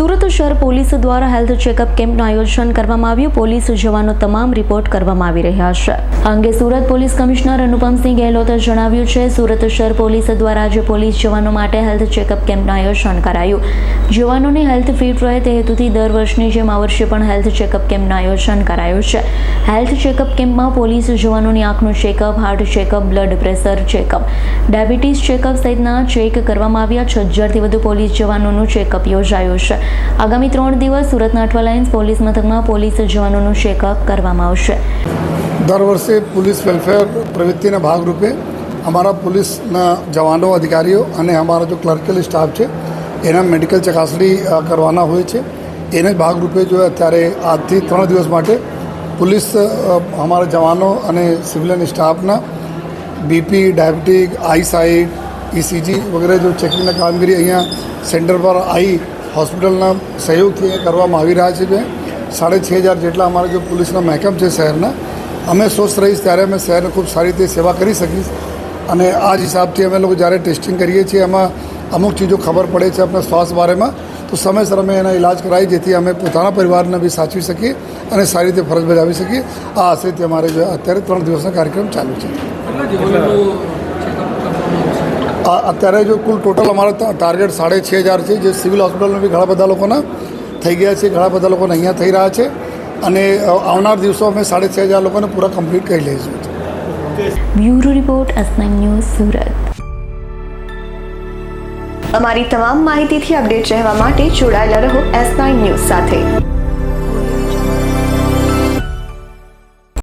સુરત શહેર પોલીસ દ્વારા health checkup કેમ્પનું આયોજન કરવામાં આવ્યું. પોલીસ જવાનો તમામ રિપોર્ટ કરવામાં આવી રહ્યા છે. આ અંગે સુરત પોલીસ કમિશનર અનુપમસિંહ ગેહલોતે જણાવ્યું છે, સુરત શહેર પોલીસ દ્વારા આજે પોલીસ જવાનો માટે હેલ્થ ચેકઅપ કેમ્પનું આયોજન કરાયું. જવાનોની હેલ્થ ફિટ રહે તે હેતુથી દર વર્ષની જેમ આ વર્ષે પણ હેલ્થ ચેકઅપ કેમ્પનું આયોજન કરાયું છે. હેલ્થ ચેકઅપ કેમ્પમાં પોલીસ જવાનોની આંખનું checkup, heart checkup, blood pressure checkup, diabetes checkup સહિતના ચેક કરવામાં આવ્યા. છ હજારથી વધુ પોલીસ જવાનોનું ચેકઅપ યોજાયું છે. આગામી ત્રણ દિવસ સુરતના અઠવા લાઇન્સ પોલીસ મથકમાં પોલીસ જવાનોનું ચેકઅપ કરવામાં આવશે. દર વર્ષે પોલીસ વેલફેર પ્રવૃત્તિના ભાગરૂપે અમારા પોલીસના જવાનો, અધિકારીઓ અને અમારા જો ક્લર્કલ સ્ટાફ છે, એના મેડિકલ ચકાસણી કરવાના હોય છે. એને જ ભાગરૂપે જો અત્યારે આજથી ત્રણ દિવસ માટે પોલીસ અમારા જવાનો અને સિવિલિયન સ્ટાફના બીપી, ડાયાબિટીક આઈસાઇટ ઇસીજી વગેરે જો ચેકિંગના કામગીરી અહીંયા સેન્ટર પર આવી હોસ્પિટલના સહયોગથી કરવામાં આવી રહ્યા છે સાડે છ હજાર જેટલા અમારા જો પોલીસના મહેકમ છે શહેરના. અમે સ્વસ્થ રહીશ ત્યારે અમે શહેરને ખૂબ સારી રીતે સેવા કરી શકીશ. અને આ જ હિસાબથી અમે લોકો જ્યારે ટેસ્ટિંગ કરીએ છીએ, એમાં અમુક ચીજો ખબર પડે છે આપણા સ્વાસ્થ્ય બારેમાં, તો સમયસર અમે એના ઇલાજ કરાવી જેથી અમે પોતાના પરિવારને બી સાચવી શકીએ અને સારી રીતે ફરજ બજાવી શકીએ. આ આશયથી અમારે અત્યારે ત્રણ દિવસનો કાર્યક્રમ ચાલુ છે. અત્યારે જો કુલ ટોટલ અમારો ટાર્ગેટ સાડે છ હજાર છે, જે સિવિલ હોસ્પિટલમાં બી ઘણા બધા લોકોના થઈ ગયા છે, ઘણા બધા લોકોને અહીંયા થઈ રહ્યા છે. અને આવનાર દિવસો અમે સાડે છ હજાર લોકોને પૂરા કમ્પ્લીટ કરી લઈશું. Bureau report S news, Surat. અમારી તમામ માહિતીથી અપડેટ રહેવા માટે જોડાયેલા રહો એસ નાઇન ન્યૂઝ સાથે.